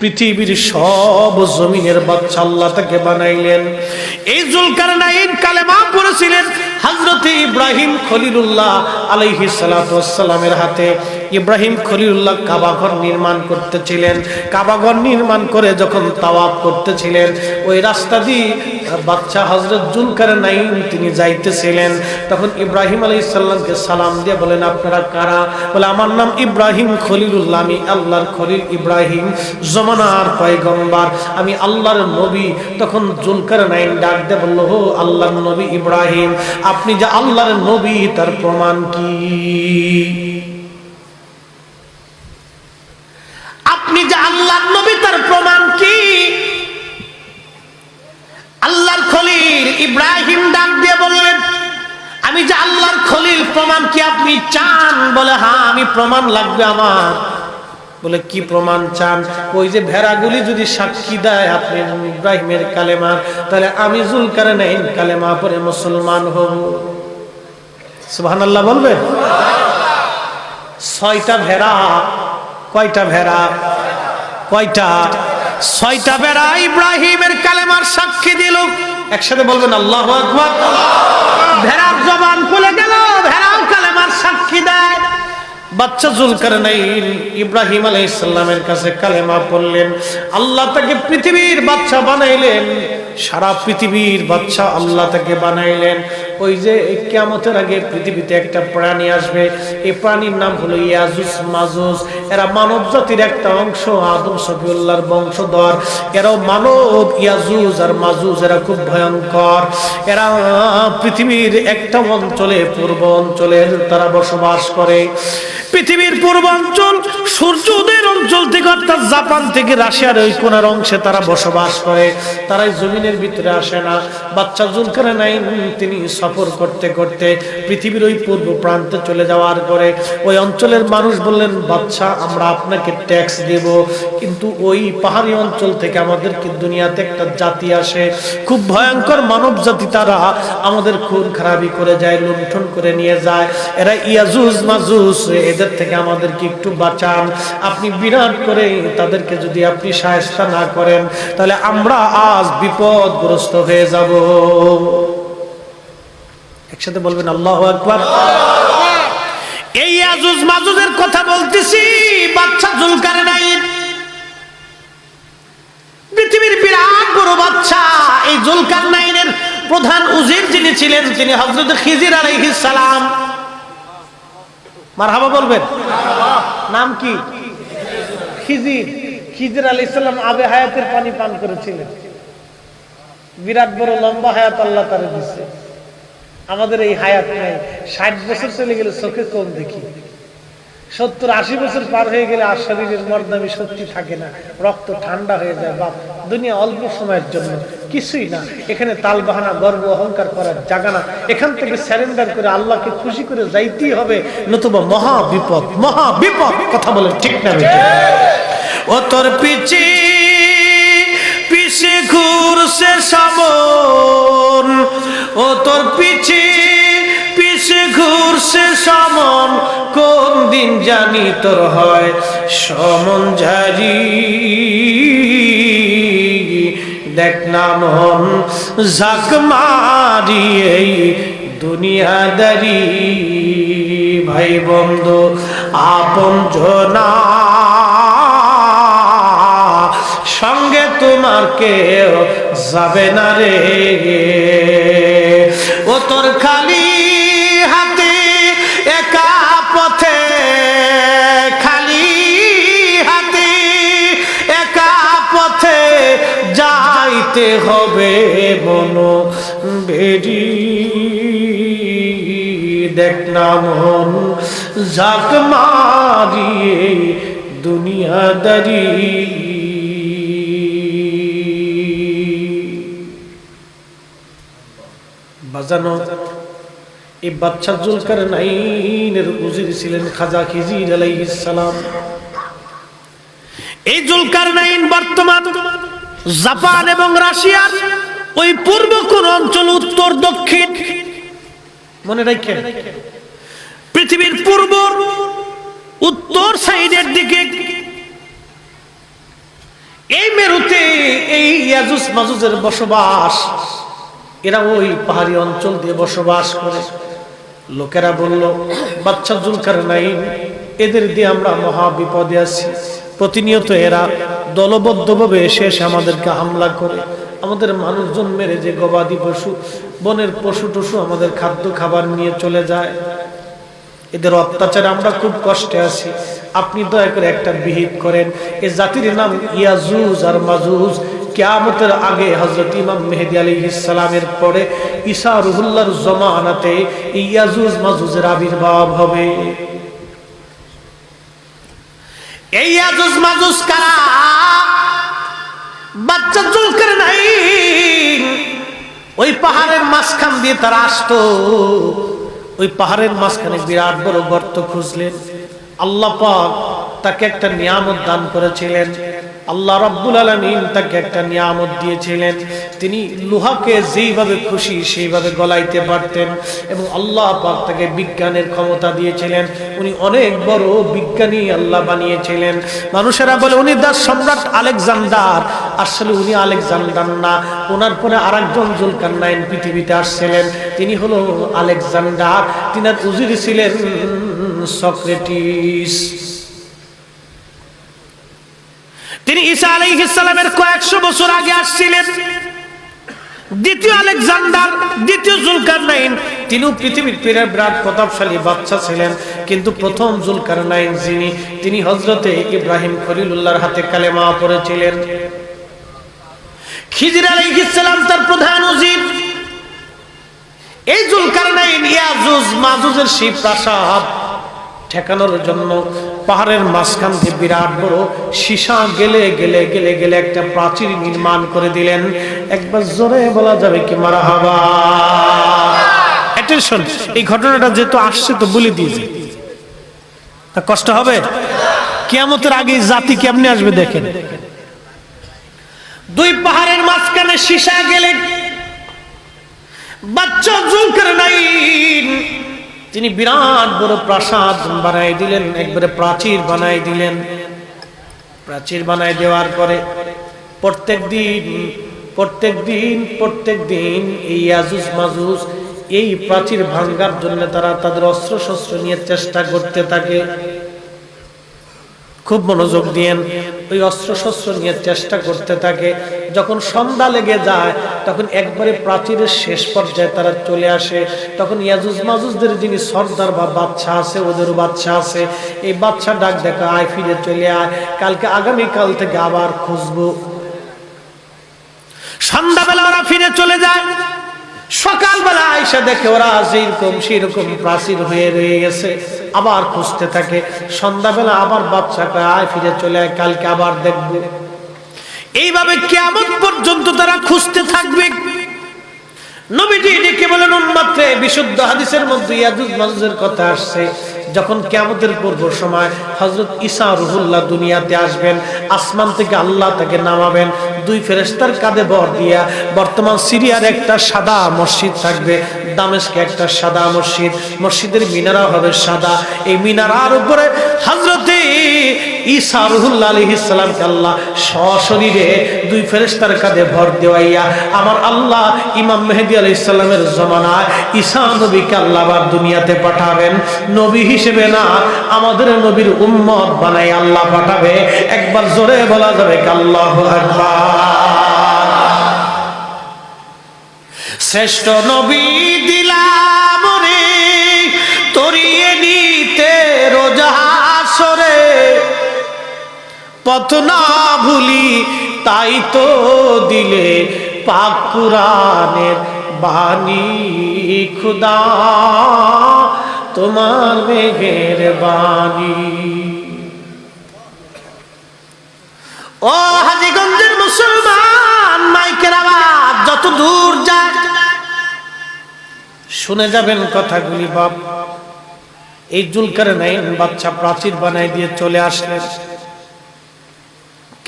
পৃথিবীর সব জমিনের বাচ্চা আল্লাহ তাকে বানাইলেন। এই জুলকার নাইন কালেমা পড়েছিলেন হজরত ইব্রাহিম খলিলুল্লাহ সালামের হাতে। ইব্রাহিম খলিলুল্লাহ কাবাঘর নির্মাণ করতেছিলেন। কাবাঘর নির্মাণ করে যখন তাওয়াব করতেছিলেন, ওই রাস্তা দিয়ে বাচ্চা হজরত জুলকার নাইন তিনি যাইতেছিলেন। তখন ইব্রাহিম আলাইহিস সালামকে সালাম দিয়ে বলেন, আপনারা কারা? বলে, আমার নাম ইব্রাহিম খলিলুল্লাহ, আমি আল্লাহর খলিল ইব্রাহিম, জমানার পয়গম্বার। আমি আল্লাহর নবী। তখন জুলকার নাইন ডাক দিয়ে বলল হো আল্লাহর নবী ইব্রাহিম, আপনি যে আল্লাহর নবী, তার প্রমাণ কি? আপনি যে আল্লাহর নবী, তার প্রমাণ কি? আল্লাহর খলিল ইব্রাহিম ডাক দিয়ে বললেন, আমি যে আল্লাহর খলিল, প্রমাণ কি আপনি চান? বলে হ্যাঁ আমি প্রমাণ লাগবে আমার। বলে, কি প্রমাণ চান? ওই যে ভেড়াগুলি যদি সাক্ষী দেয় আপনি ইব্রাহিমের কালেমা তাহলে আমি জুলকার নাইন কালেমা পরে মুসলমান হব। সুবহানাল্লাহ বলবে? ছয়টা ভেড়া, কয়টা ভেড়া? কয়টা? ছয়টা বেড়া ইব্রাহিমের কালেমার সাক্ষী দিল। একসাথে বলবেন, আল্লাহ আকবার। ভেড়ার জবান খুলে গেল, ভেড়াও কালেমার সাক্ষী দেয়। বাচ্চা জুলকার নাইন ইব্রাহিম আলাইসাল্লামের কাছে কালেমা পড়লেন। আল্লাহ তাকে পৃথিবীর বাচ্চা বানাইলেন, সারা পৃথিবীর বাচ্চা আল্লাহ তাকে বানাইলেন। ওই যে কেমতের আগে পৃথিবীতে একটা প্রাণী আসবে, এই প্রাণীর নাম হলো ইয়াজুস মাজুস। এরা মানব জাতির একটা অংশ, আদম সফিউল্লাহর বংশধর। এরাও মানব ইয়াজুজ আর মাজুজ এরা খুব ভয়ঙ্কর। এরা পৃথিবীর একটা অঞ্চলে, পূর্ব অঞ্চলের তারা বসবাস করে। পৃথিবীর পূর্বাঞ্চল সূর্য উদয়ের অঞ্চল থেকে, অর্থাৎ জাপান থেকে রাশিয়ার ওই কোনার অংশে তারা বসবাস করে। তারাই জমিনের ভিতরে আসে না। বাচ্চা জুলকারে নাই তিনি সফর করতে করতে পৃথিবীর ওই পূর্ব প্রান্তে চলে যাওয়ার পরে ওই অঞ্চলের মানুষ বললেন বাচ্চা আমরা আপনাকে ট্যাক্স দেব। কিন্তু ওই পাহাড়ি অঞ্চল থেকে আমাদেরকে দুনিয়াতে একটা জাতি আসে? খুব ভয়ঙ্কর মানব জাতি তারা। আমাদের খুন খারাপি করে যায়, লুণ্ঠন করে নিয়ে যায়। এরা ইয়াজুজ, মাজুজ, এদের থেকে আমাদেরকে একটু বাঁচান। আপনি বিরাট করে তাদেরকে যদি আপনি সাহেস্তা না করেন, তাহলে আমরা আজ বিপদগ্রস্ত হয়ে যাব। একসাথে বলবেন, আল্লাহ একবার এই আজুজ মাজুজের কথা বলতেছি, বাচ্চা জুলকার নাই। পৃথিবীর বিরাট বড় বাচ্চা, এই জুলকার নাইনের প্রধান উজির যিনি ছিলেন, তিনি হজরত খিজির সালাম। বলবেন? নাম কি? খিজির। খিজির আবে হায়াতের পানি পান করেছিলেন। বিরাট বড় লম্বা হায়াত আল্লাহ তারা দিচ্ছে আমাদের এই হায়াত নেই। ষাট বছর চলে গেলে চোখে কম দেখি? সত্তর, আশি বছর পার হয়ে গেলে আর শরীরের মর্দামি শক্তি থাকে না। রক্ত ঠান্ডা হয়ে যায়, বাপ। দুনিয়া অল্প সময়ের জন্য। কিছুই না। এখানে তাল বাহানা গর্ব, অহংকার করার জায়গা না। এখান থেকে স্যারেন্ডার করে আল্লাহকে খুশি করে যাইতেই হবে। নতুবা মহা বিপদ মহা বিপদ, কথা বলে ঠিক না ও তোর পিছি পিছে ঘুরছে সমন। ও তোর পিছে পিছে ঘুরছে সমন। কোন দিন জানি তোর হয় সমন ঝারি। দেখ না মন ঝাঁক এই দুনিয়াদারি। ভাই বন্ধু, আপন জনা। সঙ্গে তোমার কেউ যাবে না রে। ও তোর খালি হাতে একা পথে, খালি হাতে একা পথে যাইতে হবে মন বেরি। দেখ না মন ঝাঁক মারিয়ে দুনিয়াদারি বাজানো এই বাচ্চা জুলকার নাইনের উজির ছিলেন খাজা খিজির আলাইহিস সালাম। এই জুলকার নাইন বর্তমান জাপান এবং রাশিয়ার ওই পূর্ব কোন অঞ্চল, উত্তর, দক্ষিণ। মনে রাখেন, পৃথিবীর পূর্ব, উত্তর সাইডের দিকে। এই ইয়াজুস মাজুজের বসবাস। এরা ওই পাহাড়ি অঞ্চল দিয়ে বসবাস করে। লোকেরা বলল বাচ্চা জুলকার নাই এদের দিয়ে আমরা মহা বিপদে আছি। প্রতিনিয়ত এরা দলবদ্ধভাবে এসে এসে আমাদেরকে হামলা করে। আমাদের মানুষজন মেরে যে গবাদি পশু, বনের পশু টশু আমাদের খাদ্য খাবার নিয়ে চলে যায়। এদের অত্যাচারে আমরা খুব কষ্টে আছি। আপনি দয়া করে একটা বিহিত করেন। এ জাতির নাম ইয়াজুজ আর মাজুজ। কেয়ামতের আগে হজরত ইমাম মেহেদি আলী ইসালামের পরে ঈশা রুহুল্লার জমানাতে ইয়াজুজ মাজুজের আবির্ভাব হবে। এই ইয়াজুজ মাজুজ কারা? বাচ্চা চুলকার নাই। ওই পাহাড়ের মাঝখান দিয়ে তারা আসতো। ওই পাহাড়ের মাঝখানে বিরাট বড় গর্ত খুঁজলেন। আল্লাহ তাকে একটা নিয়ামত দান করেছিলেন। আল্লাহ রাব্বুল আলামিন তাকে একটা নিয়ামত দিয়েছিলেন। তিনি লোহাকে যেইভাবে খুশি সেইভাবে গলাইতে পারতেন এবং আল্লাহ পাক তাকে বিজ্ঞানের ক্ষমতা দিয়েছিলেন। উনি অনেক বড় বিজ্ঞানী আল্লাহ বানিয়েছিলেন। মানুষেরা বলে, উনি দাস সম্রাট আলেকজান্ডার। আসলে উনি আলেকজান্ডার না। ওনার পরে আরেকজন জুলকান্নাইন পৃথিবীতে আসছিলেন। তিনি হলো আলেকজান্ডার। তিনার উজির ছিলেন সক্রেটিস। তিনি ঈসা আলাইহিসসালামের কয়েকশো বছর আগে আসছিলেন। দ্বিতীয় আলেকজান্ডার, দ্বিতীয় জুলকারনাইন, তিনিও পৃথিবীর পীরের বিরাট প্রতাপশালী বাচ্চা ছিলেন, কিন্তু প্রথম জুলকারনাইন যিনি, তিনি হজরতে ইব্রাহিম খলিলুল্লাহর হাতে কালেমা পড়েছিলেন। খিজির আলাইহিসসালাম তার প্রধান উজির। এই জুলকারনাইন ইয়াজুজ, মাজুজের সেই প্রাসাদ ঠেকানোর জন্য পাহাড়ের মাঝখান দিয়ে বিরাট বড় সীসা গেলে গেলে গেলে গেলে একটা প্রাচীর নির্মাণ করে দিলেন। একবার জোরে বলা যাবে কি মারা হাবা অ্যাটেনশন এই ঘটনাটা যেহেতু আসছে তো বলে দিয়েছে তা কষ্ট হবে? কিয়ামতের আগে জাতি কেমনে আসবে দেখেন। দুই পাহাড়ের মাঝখানে সীসা গেলে বাচ্চা জুলকার নাই তিনি বিরাট বড় প্রাসাদ বানাই দিলেন, একবারে প্রাচীর বানাই দিলেন। প্রাচীর বানাই দেওয়ার পরে প্রত্যেক দিন প্রত্যেক দিন প্রত্যেক দিন এই আজুজ মাজুজ, এই প্রাচীর ভাঙ্গার জন্য তারা তাদের অস্ত্র শস্ত্র নিয়ে চেষ্টা করতে থাকে। খুব মনোযোগ দিয়েন ওই অস্ত্র শস্ত্র নিয়ে চেষ্টা করতে থাকে। যখন সন্ধ্যা লেগে যায়, তখন একবারে প্রাচীরের শেষ পর্যায়ে তারা চলে আসে। তখন ইয়াজুজ মাজুজদের যিনি সর্দার বা বাচ্চা আছে, ওদেরও বাচ্চা আছে। এই বাচ্চা ডাক দেখা, আয়, ফিরে চলে আয়। কালকে আগামী কাল থেকে আবার খুঁজবো। সন্ধ্যাবেলা ওরা ফিরে চলে যায়। সকালবেলা আয়সা দেখে ওরা যেরকম সেরকম প্রাচীর হয়ে রয়ে গেছে। আবার খুঁজতে থাকে। সন্ধ্যাবেলা আবার বাচ্চাকে আয় ফিরে চলে আয়, কালকে আবার দেখবে। এইভাবে কেমন পর্যন্ত তারা খুঁজতে থাকবে। নবীজি ডেকে বলেন উন্মাত্রে বিশুদ্ধ হাদিসের মধ্যে ইয়াজুজ মাজুজের কথা আসছে। যখন কেমতের পূর্ব সময় হজরত ঈসা রুহুল্লাহ দুনিয়াতে আসবেন, আসমান থেকে আল্লাহ তাকে নামাবেন, দুই ফেরেস্তার কাঁধে বর দিয়া বর্তমান সিরিয়ার একটা সাদা মসজিদ থাকবে দামেশকে একটা সাদা মসজিদ, মসজিদের মিনারা হবে সাদা। এই মিনারার উপরে হজরতে ঈসা রুহুল্লাহ আলাইহিস সালামকে আল্লাহ সশরীরে দুই ফেরেশতার কাঁধে ভর দেওয়াইয়া আমার আল্লাহ ইমাম মেহেদি আলাইহিস সালামের জমানায় ঈসা নবীকে দুনিয়াতে পাঠাবেন। নবী হিসেবে না, আমাদের নবীর উম্মত বানাই আল্লাহ পাঠাবে। একবার জোরে বলা যাবে আল্লাহু শ্রেষ্ঠ নবী পথ না ভুলি, তাই তো দিলে পাক বাণী। খুদা, তোমার মেঘের বাণী। ও হাজিগঞ্জের মুসলমান, মাইকের আওয়াজ যত দূর যায়, শুনে যাবেন কথাগুলি, বাপ। এই জুলকার নাইন বাচ্চা প্রাচীর বানাই দিয়ে চলে আসলেন।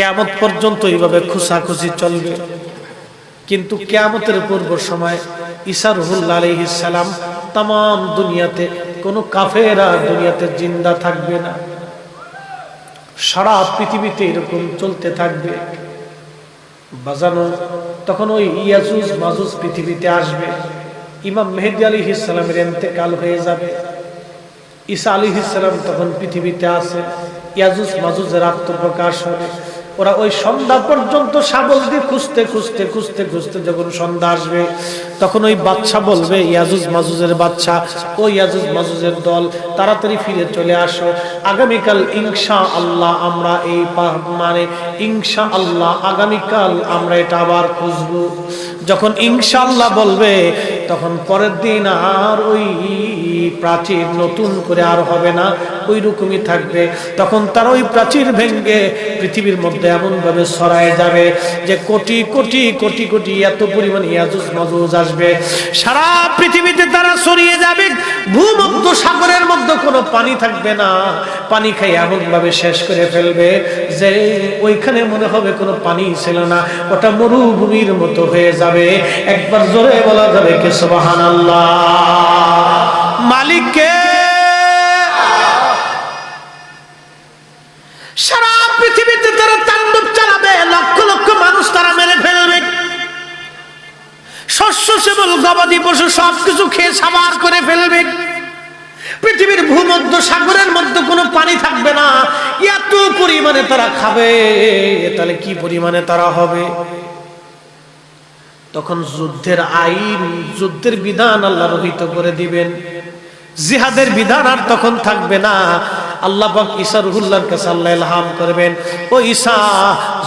কেমত পর্যন্ত এইভাবে খুশাখুশি চলবে। কিন্তু কেয়ামতের পূর্ব সময় ঈসা রহুল্লা আলহিসাম তাম দুনিয়াতে, কোনো কাফেরা দুনিয়াতে জিন্দা থাকবে না। সারা পৃথিবীতে এরকম চলতে থাকবে। বাজানো, তখন ওই ইয়াজুজ মাজুজ পৃথিবীতে আসবে। ইমাম মেহেদি আলী ইসলামের এতেকাল হয়ে যাবে। ঈসা আলী ইসলাম তখন পৃথিবীতে আসে ইয়াজুজ মাজুজের আত্মপ্রকাশ হবে। ওরা ওই সন্ধ্যা পর্যন্ত সাবল দিয়ে খুঁজতে খুঁজতে খুঁজতে খুঁজতে যখন সন্ধ্যা আসবে, তখন ওই বাচ্চা বলবে, ইয়াজুজ মাজুজের বাচ্চা, ও ইয়াজুজ মাজুজের দল, তাড়াতাড়ি ফিরে চলে আসো। আগামীকাল ইনশা আল্লাহ আমরা এই মানে ইনশা আল্লাহ আগামীকাল আমরা এটা আবার খুঁজবো। যখন ইনশাল্লাহ বলবে, তখন পরের দিন আর ওই প্রাচীর নতুন করে আর হবে না। ওই রকমই থাকবে। তখন তার ওই প্রাচীর ভেঙ্গে পৃথিবীর মধ্যে এমন ভাবে ছড়ায় যাবে যে কোটি কোটি কোটি কোটি এত পরিমাণ ইয়াজুজ, মাজুজ আসবে। সারা পৃথিবীতে তারা ছড়িয়ে যাবে। ভূমধ্য সাগরের মধ্যে কোনো পানি থাকবে না। পানি খাই এমন ভাবে শেষ করে ফেলবে যে ওইখানে মনে হবে কোনো পানি ছিল না। ওটা মরুভূমির মতো হয়ে যাবে। একবার জোরে বলা যাবে কে সুবাহান মালিককে সেবল গবাদি পশু সবকিছু খেয়ে সাবার করে ফেলবে। পৃথিবীর ভূমধ্য সাগরের মধ্যে কোনো পানি থাকবে না। এত পরিমাণে তারা খাবে, তাহলে কি পরিমাণে তারা হবে? তখন যুদ্ধের আইন, যুদ্ধের বিধান আল্লাহ রহিত করে দিবেন। জিহাদের বিধান আর তখন থাকবে না। আল্লাহ পাক ঈসা রুহুল্লাহর কাছে আল্লাহ করবেন, ও ঈসা